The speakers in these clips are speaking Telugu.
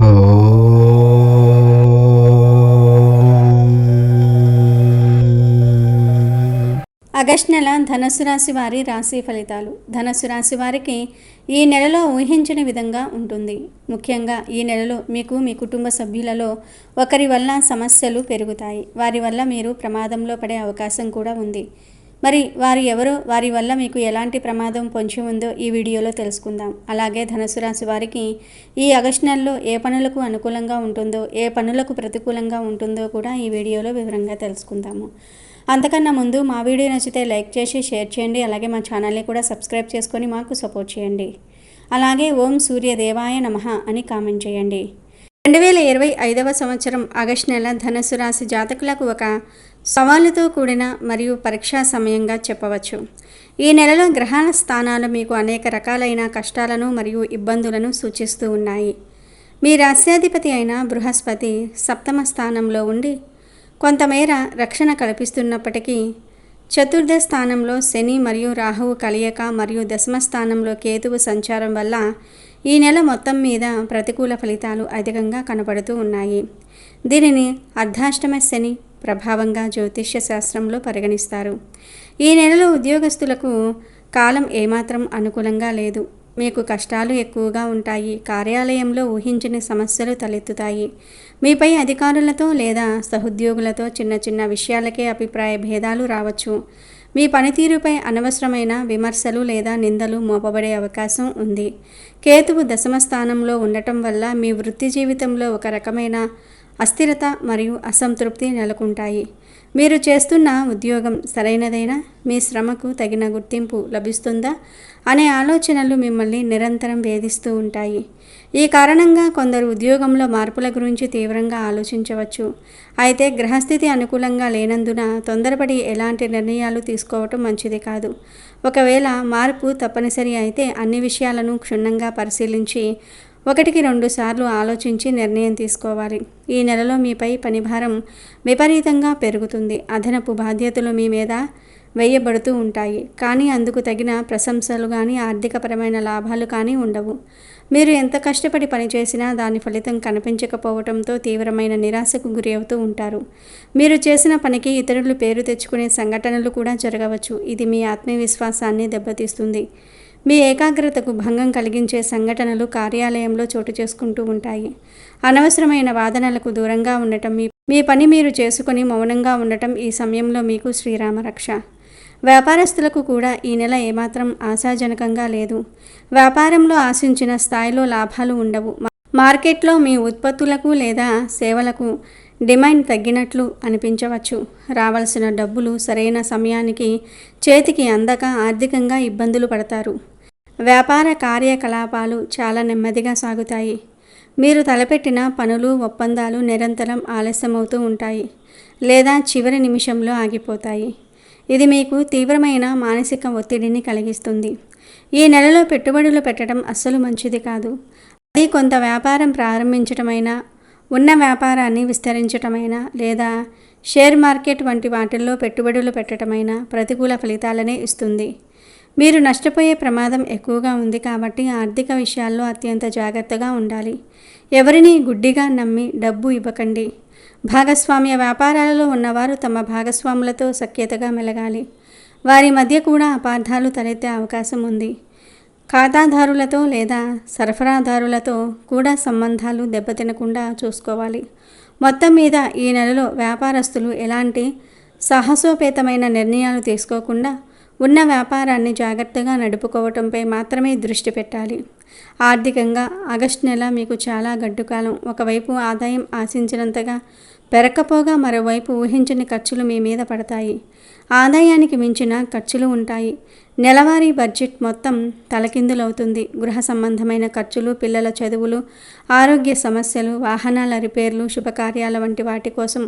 ఆగస్ట్ నెల ధనస్సు రాశి వారి రాశి ఫలితాలు. ధనస్సు రాశి వారికి ఈ నెలలో ఊహించని విధంగా ఉంటుంది. ముఖ్యంగా ఈ నెలలో మీకు మీ కుటుంబ సభ్యులలో ఒకరి వల్ల సమస్యలు పెరుగుతాయి. వారి వల్ల మీరు ప్రమాదంలో పడే అవకాశం కూడా ఉంది. మరి వారు ఎవరు వారి వల్ల మీకు ఎలాంటి ప్రమాదం పొంచి ఉందో ఈ వీడియోలో తెలుసుకుందాం. అలాగే ధనుసు రాశి వారికి ఈ ఆగస్ట్ నెలలో ఏ పనులకు అనుకూలంగా ఉంటుందో ఏ పనులకు ప్రతికూలంగా ఉంటుందో కూడా ఈ వీడియోలో వివరంగా తెలుసుకుందాము. అంతకన్నా ముందు మా వీడియో నచ్చితే లైక్ చేసి షేర్ చేయండి. అలాగే మా ఛానల్ని కూడా సబ్స్క్రైబ్ చేసుకొని మాకు సపోర్ట్ చేయండి. అలాగే ఓం సూర్య దేవాయ నమః అని కామెంట్ చేయండి. రెండు వేల ఇరవై ఐదవ సంవత్సరం ఆగస్ట్ నెల ధనుసు రాశి జాతకులకు ఒక సవాలుతో కూడిన మరియు పరీక్షా సమయంగా చెప్పవచ్చు. ఈ నెలలో గ్రహాల స్థానాలు మీకు అనేక రకాలైన కష్టాలను మరియు ఇబ్బందులను సూచిస్తూ ఉన్నాయి. మీ రాస్యాధిపతి అయిన బృహస్పతి సప్తమ స్థానంలో ఉండి కొంతమేర రక్షణ కల్పిస్తున్నప్పటికీ చతుర్థ స్థానంలో శని మరియు రాహువు కలయిక మరియు దశమ స్థానంలో కేతువు సంచారం వల్ల ఈ నెల మొత్తం మీద ప్రతికూల ఫలితాలు అధికంగా కనబడుతూ ఉన్నాయి. దీనిని అర్ధాష్టమ శని ప్రభావంగా జ్యోతిష్య శాస్త్రంలో పరిగణిస్తారు. ఈ నెలలో ఉద్యోగస్తులకు కాలం ఏమాత్రం అనుకూలంగా లేదు. మీకు కష్టాలు ఎక్కువగా ఉంటాయి. కార్యాలయంలో ఊహించని సమస్యలు తలెత్తుతాయి. మీపై అధికారులతో లేదా సహోద్యోగులతో చిన్న చిన్న విషయాలకే అభిప్రాయ భేదాలు రావచ్చు. మీ పనితీరుపై అనవసరమైన విమర్శలు లేదా నిందలు మోపబడే అవకాశం ఉంది. కేతువు దశమ స్థానంలో ఉండటం వల్ల మీ వృత్తి జీవితంలో ఒక రకమైన అస్థిరత మరియు అసంతృప్తి నెలకొంటాయి. మీరు చేస్తున్న ఉద్యోగం సరైనదైనా? మీ శ్రమకు తగిన గుర్తింపు లభిస్తుందా? అనే ఆలోచనలు మిమ్మల్ని నిరంతరం వేధిస్తూ ఉంటాయి. ఈ కారణంగా కొందరు ఉద్యోగంలో మార్పుల గురించి తీవ్రంగా ఆలోచించవచ్చు. అయితే గ్రహస్థితి అనుకూలంగా లేనందున తొందరపడి ఎలాంటి నిర్ణయాలు తీసుకోవటం మంచిది కాదు. ఒకవేళ మార్పు తప్పనిసరి అయితే అన్ని విషయాలను క్షుణ్ణంగా పరిశీలించి ఒకటికి రెండు సార్లు ఆలోచించి నిర్ణయం తీసుకోవాలి. ఈ నెలలో మీపై పనిభారం విపరీతంగా పెరుగుతుంది. అదనపు బాధ్యతలు మీ మీద వేయబడుతూ ఉంటాయి. కానీ అందుకు తగిన ప్రశంసలు కానీ ఆర్థికపరమైన లాభాలు కానీ ఉండవు. మీరు ఎంత కష్టపడి పనిచేసినా దాని ఫలితం కనిపించకపోవడంతో తీవ్రమైన నిరాశకు గురి అవుతూ ఉంటారు. మీరు చేసిన పనికి ఇతరులు పేరు తెచ్చుకునే సంఘటనలు కూడా జరగవచ్చు. ఇది మీ ఆత్మవిశ్వాసాన్ని దెబ్బతీస్తుంది. మీ ఏకాగ్రతకు భంగం కలిగించే సంఘటనలు కార్యాలయంలో చోటు చేసుకుంటూ ఉంటాయి. అనవసరమైన వాదనలకు దూరంగా ఉండటం మీ మీ పని మీరు చేసుకుని మౌనంగా ఉండటం ఈ సమయంలో మీకు శ్రీరామ రక్ష. వ్యాపారస్తులకు కూడా ఈ నెల ఏమాత్రం ఆశాజనకంగా లేదు. వ్యాపారంలో ఆశించిన స్థాయిలో లాభాలు ఉండవు. మార్కెట్లో మీ ఉత్పత్తులకు లేదా సేవలకు డిమాండ్ తగ్గినట్లు అనిపించవచ్చు. రావాల్సిన డబ్బులు సరైన సమయానికి చేతికి అందక ఆర్థికంగా ఇబ్బందులు పడతారు. వ్యాపార కార్యకలాపాలు చాలా నెమ్మదిగా సాగుతాయి. మీరు తలపెట్టిన పనులు ఒప్పందాలు నిరంతరం ఆలస్యమవుతూ ఉంటాయి లేదా చివరి నిమిషంలో ఆగిపోతాయి. ఇది మీకు తీవ్రమైన మానసిక ఒత్తిడిని కలిగిస్తుంది. ఈ నెలలో పెట్టుబడులు పెట్టడం అస్సలు మంచిది కాదు. అది కొంత వ్యాపారం ప్రారంభించడమైనా ఉన్న వ్యాపారాన్ని విస్తరించటమైనా లేదా షేర్ మార్కెట్ వంటి వాటిల్లో పెట్టుబడులు పెట్టడమైనా ప్రతికూల ఫలితాలనే ఇస్తుంది. మీరు నష్టపోయే ప్రమాదం ఎక్కువగా ఉంది కాబట్టి ఆర్థిక విషయాల్లో అత్యంత జాగ్రత్తగా ఉండాలి. ఎవరిని గుడ్డిగా నమ్మి డబ్బు ఇవ్వకండి. భాగస్వామ్య వ్యాపారాలలో ఉన్నవారు తమ భాగస్వాములతో సఖ్యతగా మెలగాలి. వారి మధ్య కూడా అపార్థాలు తలెత్తే అవకాశం ఉంది. ఖాతాదారులతో లేదా సరఫరాదారులతో కూడా సంబంధాలు దెబ్బతినకుండా చూసుకోవాలి. మొత్తం మీద ఈ నెలలో వ్యాపారస్తులు ఎలాంటి సాహసోపేతమైన నిర్ణయాలు తీసుకోకుండా ఉన్న వ్యాపారాన్ని జాగ్రత్తగా నడుపుకోవటంపై మాత్రమే దృష్టి పెట్టాలి. ఆర్థికంగా ఆగస్టు నెల మీకు చాలా గడ్డుకాలం. ఒకవైపు ఆదాయం ఆశించినంతగా పెరక్కపోగా మరోవైపు ఊహించని ఖర్చులు మీ మీద పడతాయి. ఆదాయానికి మించిన ఖర్చులు ఉంటాయి. నెలవారీ బడ్జెట్ మొత్తం తలకిందులవుతుంది. గృహ సంబంధమైన ఖర్చులు పిల్లల చదువులు ఆరోగ్య సమస్యలు వాహనాల రిపేర్లు శుభకార్యాల వంటి వాటి కోసం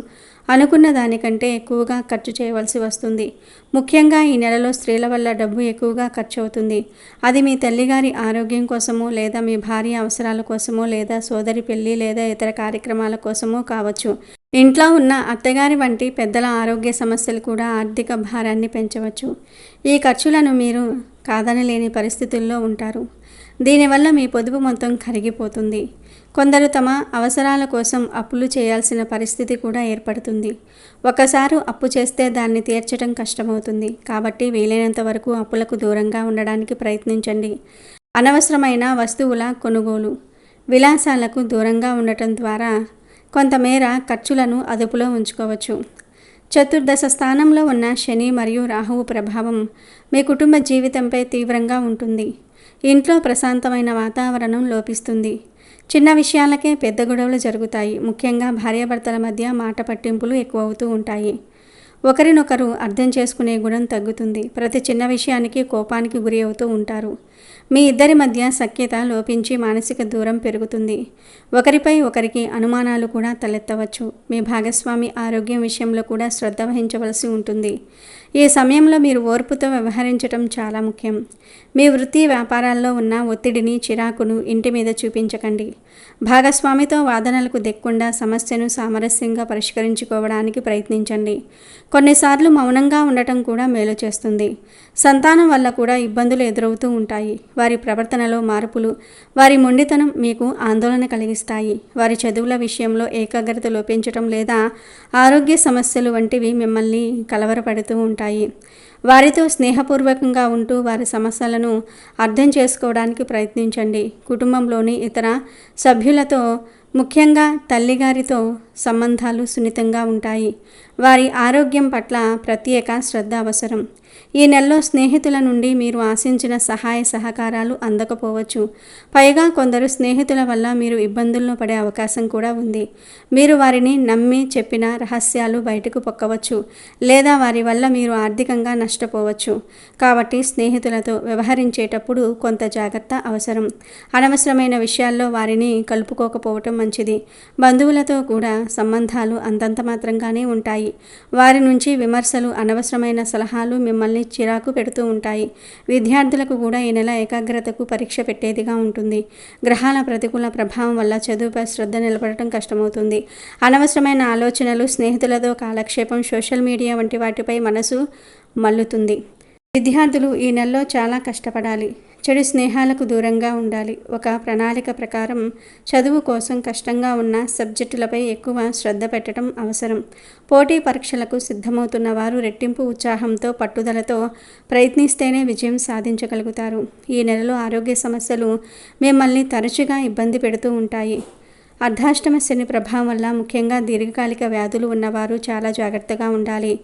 అనుకున్న దానికంటే ఎక్కువగా ఖర్చు చేయవలసి వస్తుంది. ముఖ్యంగా ఈ నెలలో స్త్రీల వల్ల డబ్బు ఎక్కువగా ఖర్చు అవుతుంది అది మీ తల్లిగారి ఆరోగ్యం కోసమో లేదా మీ భార్య అవసరాల కోసమో లేదా సోదరి పెళ్ళి లేదా ఇతర కార్యక్రమాల కోసమో కావచ్చు. ఇంట్లో ఉన్న అత్తగారి వంటి పెద్దల ఆరోగ్య సమస్యలు కూడా ఆర్థిక భారాన్ని పెంచవచ్చు. ఈ ఖర్చులను మీరు కాదనలేని పరిస్థితుల్లో ఉంటారు. దీనివల్ల మీ పొదుపు మొత్తం కరిగిపోతుంది. కొందరు తమ అవసరాల కోసం అప్పులు చేయాల్సిన పరిస్థితి కూడా ఏర్పడుతుంది. ఒకసారి అప్పు చేస్తే దాన్ని తీర్చడం కష్టమవుతుంది. కాబట్టి వీలైనంత వరకు అప్పులకు దూరంగా ఉండడానికి ప్రయత్నించండి. అనవసరమైన వస్తువుల కొనుగోలు విలాసాలకు దూరంగా ఉండటం ద్వారా కొంతమేర ఖర్చులను అదుపులో ఉంచుకోవచ్చు. చతుర్దశ స్థానంలో ఉన్న శని మరియు రాహువు ప్రభావం మీ కుటుంబ జీవితంపై తీవ్రంగా ఉంటుంది. ఇంట్లో ప్రశాంతమైన వాతావరణం లోపిస్తుంది. చిన్న విషయాలకే పెద్ద గొడవలు జరుగుతాయి. ముఖ్యంగా భార్యాభర్తల మధ్య మాట పట్టింపులు ఎక్కువవుతూ ఉంటాయి. ఒకరినొకరు అర్థం చేసుకునే గుణం తగ్గుతుంది. ప్రతి చిన్న విషయానికి కోపానికి గురి అవుతూ ఉంటారు. మీ ఇద్దరి మధ్య సఖ్యత లోపించి మానసిక దూరం పెరుగుతుంది. ఒకరిపై ఒకరికి అనుమానాలు కూడా తలెత్తవచ్చు. మీ భాగస్వామి ఆరోగ్యం విషయంలో కూడా శ్రద్ధ వహించవలసి ఉంటుంది. ఈ సమయంలో మీరు ఓర్పుతో వ్యవహరించడం చాలా ముఖ్యం. మీ వృత్తి వ్యాపారాల్లో ఉన్న ఒత్తిడిని చిరాకును ఇంటి మీద చూపించకండి. భాగస్వామితో వాదనలకు దెక్కుండా సమస్యను సామరస్యంగా పరిష్కరించుకోవడానికి ప్రయత్నించండి. కొన్నిసార్లు మౌనంగా ఉండటం కూడా మేలు చేస్తుంది. సంతానం వల్ల కూడా ఇబ్బందులు ఎదురవుతూ ఉంటాయి. వారి ప్రవర్తనలో మార్పులు వారి మొండితనం మీకు ఆందోళన కలిగిస్తాయి. వారి చదువుల విషయంలో ఏకాగ్రత లోపించటం లేదా ఆరోగ్య సమస్యలు వంటివి మిమ్మల్ని కలవరపడుతూ ఉంటాయి. వారితో స్నేహపూర్వకంగా ఉంటూ వారి సమస్యలను అర్థం చేసుకోవడానికి ప్రయత్నించండి. కుటుంబంలోని ఇతర సభ్యులతో ముఖ్యంగా తల్లిగారితో సంబంధాలు సున్నితంగా ఉంటాయి. వారి ఆరోగ్యం పట్ల ప్రత్యేక శ్రద్ధ అవసరం. ఈ నెలలో స్నేహితుల నుండి మీరు ఆశించిన సహాయ సహకారాలు అందకపోవచ్చు. పైగా కొందరు స్నేహితుల వల్ల మీరు ఇబ్బందుల్లో పడే అవకాశం కూడా ఉంది. మీరు వారిని నమ్మి చెప్పిన రహస్యాలు బయటకు పొక్కవచ్చు. లేదా వారి వల్ల మీరు ఆర్థికంగా నష్టపోవచ్చు. కాబట్టి స్నేహితులతో వ్యవహరించేటప్పుడు కొంత జాగ్రత్త అవసరం. అనవసరమైన విషయాల్లో వారిని కలుపుకోకపోవటం మంచిది. బంధువులతో కూడా సంబంధాలు అంతంత మాత్రంగానే ఉంటాయి. వారి నుంచి విమర్శలు అనవసరమైన సలహాలు మిమ్మల్ని చిరాకు పెడుతూ ఉంటాయి. విద్యార్థులకు కూడా ఈ నెల ఏకాగ్రతకు పరీక్ష పెట్టేదిగా ఉంటుంది. గ్రహాల ప్రతికూల ప్రభావం వల్ల చదువుపై శ్రద్ధ నిలబడటం కష్టమవుతుంది. అనవసరమైన ఆలోచనలు స్నేహితులతో కాలక్షేపం సోషల్ మీడియా వంటి వాటిపై మనసు మల్లుతుంది. విద్యార్థులు ఈ నెలలో చాలా కష్టపడాలి. చెడు స్నేహాలకు దూరంగా ఉండాలి. ఒక ప్రణాళిక ప్రకారం చదువు కోసం కష్టంగా ఉన్న సబ్జెక్టులపై ఎక్కువ శ్రద్ధ పెట్టడం అవసరం. పోటీ పరీక్షలకు సిద్ధమవుతున్న వారు రెట్టింపు ఉత్సాహంతో పట్టుదలతో ప్రయత్నిస్తేనే విజయం సాధించగలుగుతారు. ఈ నెలలో ఆరోగ్య సమస్యలు మిమ్మల్ని తరచుగా ఇబ్బంది పెడుతూ ఉంటాయి. అర్ధాష్టమ శని ప్రభావం వల్ల ముఖ్యంగా దీర్ఘకాలిక వ్యాధులు ఉన్నవారు చాలా జాగ్రత్తగా ఉండాలి.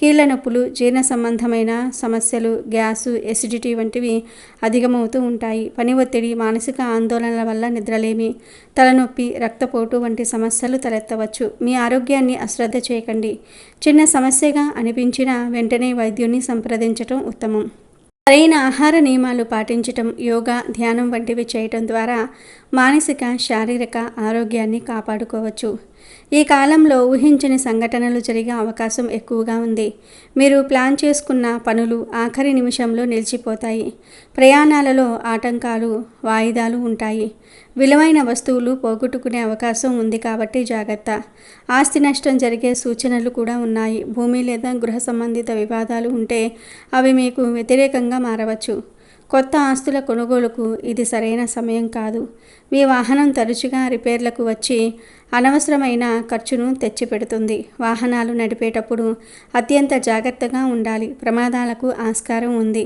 కీళ్ళ నొప్పులు జీర్ణ సంబంధమైన సమస్యలు గ్యాసు ఎసిడిటీ వంటివి అధికమవుతూ ఉంటాయి. పని ఒత్తిడి మానసిక ఆందోళనల వల్ల నిద్రలేమి తలనొప్పి రక్తపోటు వంటి సమస్యలు తలెత్తవచ్చు. మీ ఆరోగ్యాన్ని అశ్రద్ధ చేయకండి. చిన్న సమస్యగా అనిపించిన వెంటనే వైద్యుని సంప్రదించటం ఉత్తమం. సరైన ఆహార నియమాలు పాటించటం యోగా ధ్యానం వంటివి చేయటం ద్వారా మానసిక శారీరక ఆరోగ్యాన్ని కాపాడుకోవచ్చు. ఈ కాలంలో ఊహించని సంఘటనలు జరిగే అవకాశం ఎక్కువగా ఉంది. మీరు ప్లాన్ చేసుకున్న పనులు ఆఖరి నిమిషంలో నిలిచిపోతాయి. ప్రయాణాలలో ఆటంకాలు వాయిదాలు ఉంటాయి. విలువైన వస్తువులు పోగొట్టుకునే అవకాశం ఉంది కాబట్టి జాగ్రత్త. ఆస్తి నష్టం జరిగే సూచనలు కూడా ఉన్నాయి. భూమి లేదా గృహ సంబంధిత వివాదాలు ఉంటే అవి మీకు వ్యతిరేకంగా మారవచ్చు. కొత్త ఆస్తుల కొనుగోలుకు ఇది సరైన సమయం కాదు. మీ వాహనం తరచుగా రిపేర్లకు వచ్చి అనవసరమైన ఖర్చును తెచ్చిపెడుతుంది. వాహనాలు నడిపేటప్పుడు అత్యంత జాగ్రత్తగా ఉండాలి. ప్రమాదాలకు ఆస్కారం ఉంది.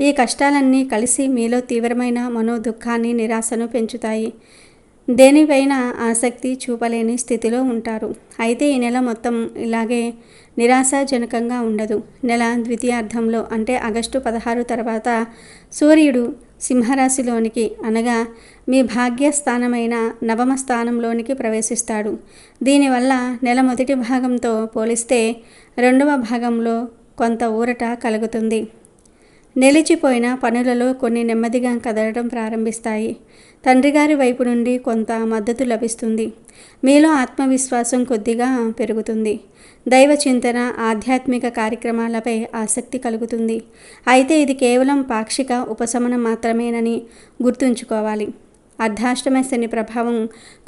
ఈ కష్టాలన్నీ కలిసి మీలో తీవ్రమైన మనోదుఖాన్ని నిరాశను పెంచుతాయి. దేనిపైన ఆసక్తి చూపలేని స్థితిలో ఉంటారు. అయితే ఈ నెల మొత్తం ఇలాగే నిరాశాజనకంగా ఉండదు. నెల ద్వితీయార్థంలో అంటే ఆగస్టు పదహారు తర్వాత సూర్యుడు సింహరాశిలోనికి అనగా మీ భాగ్యస్థానమైన నవమ స్థానంలోనికి ప్రవేశిస్తాడు. దీనివల్ల నెల మొదటి భాగంతో పోలిస్తే రెండవ భాగంలో కొంత ఊరట కలుగుతుంది. నిలిచిపోయిన పనులలో కొన్ని నెమ్మదిగా కదలడం ప్రారంభిస్తాయి. తండ్రిగారి వైపు నుండి కొంత మద్దతు లభిస్తుంది. మీలో ఆత్మవిశ్వాసం కొద్దిగా పెరుగుతుంది. దైవ చింతన ఆధ్యాత్మిక కార్యక్రమాలపై ఆసక్తి కలుగుతుంది. అయితే ఇది కేవలం పాక్షిక ఉపశమనం మాత్రమేనని గుర్తుంచుకోవాలి. అర్ధాష్టమ శని ప్రభావం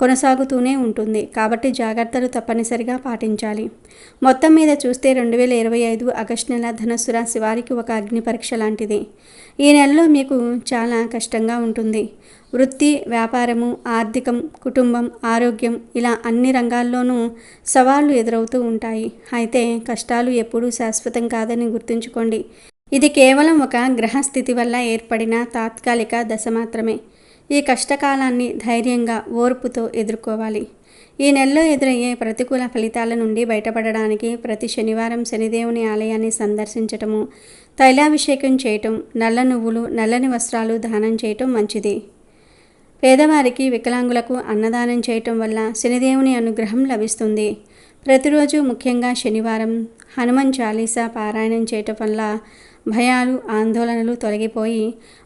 కొనసాగుతూనే ఉంటుంది. కాబట్టి జాగ్రత్తలు తప్పనిసరిగా పాటించాలి. మొత్తం మీద చూస్తే రెండు వేల ఇరవై ఐదు ఆగస్టు నెల ధనుసు రాశి వారికి ఒక అగ్ని పరీక్ష లాంటిది. ఈ నెలలో మీకు చాలా కష్టంగా ఉంటుంది. వృత్తి వ్యాపారము ఆర్థికం కుటుంబం ఆరోగ్యం ఇలా అన్ని రంగాల్లోనూ సవాళ్ళు ఎదురవుతూ ఉంటాయి. అయితే కష్టాలు ఎప్పుడూ శాశ్వతం కాదని గుర్తుంచుకోండి. ఇది కేవలం ఒక గ్రహస్థితి వల్ల ఏర్పడిన తాత్కాలిక దశ మాత్రమే. ఈ కష్టకాలాన్ని ధైర్యంగా ఓర్పుతో ఎదుర్కోవాలి. ఈ నెలలో ఎదురయ్యే ప్రతికూల ఫలితాల నుండి బయటపడడానికి ప్రతి శనివారం శనిదేవుని ఆలయాన్ని సందర్శించటము తైలాభిషేకం చేయటం నల్ల నువ్వులు నల్లని వస్త్రాలు దానం చేయటం మంచిది. పేదవారికి వికలాంగులకు అన్నదానం చేయటం వల్ల శనిదేవుని అనుగ్రహం లభిస్తుంది. ప్రతిరోజు ముఖ్యంగా శనివారం హనుమాన్ చాలీసా పారాయణం చేయటం వల్ల భయాలు ఆందోళనలు తొలగిపోయి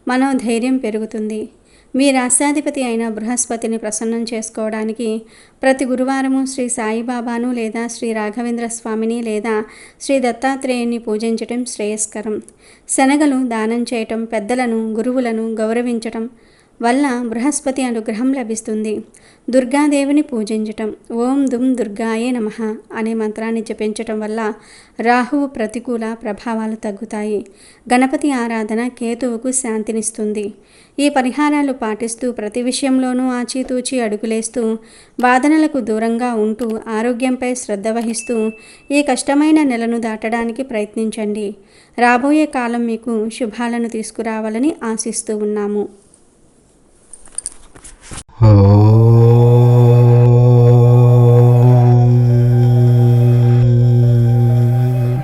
మనోధైర్యం పెరుగుతుంది. మీ రాష్ట్రాధిపతి అయిన బృహస్పతిని ప్రసన్నం చేసుకోవడానికి ప్రతి గురువారము శ్రీ సాయిబాబాను లేదా శ్రీ రాఘవేంద్ర స్వామిని లేదా శ్రీ దత్తాత్రేయుని పూజించటం శ్రేయస్కరం. శనగలు దానం చేయటం పెద్దలను గురువులను గౌరవించటం వల్ల బృహస్పతి అనుగ్రహం లభిస్తుంది. దుర్గాదేవిని పూజించటం ఓం దుమ్ దుర్గాయే నమ అనే మంత్రాన్ని జపించటం వల్ల రాహువు ప్రతికూల ప్రభావాలు తగ్గుతాయి. గణపతి ఆరాధన కేతువుకు శాంతినిస్తుంది. ఈ పరిహారాలు పాటిస్తూ ప్రతి విషయంలోనూ ఆచితూచి అడుగులేస్తూ వాదనలకు దూరంగా ఉంటూ ఆరోగ్యంపై శ్రద్ధ వహిస్తూ ఈ కష్టమైన నెలను దాటడానికి ప్రయత్నించండి. రాబోయే కాలం మీకు శుభాలను తీసుకురావాలని ఆశిస్తూ ఉన్నాము. 哦。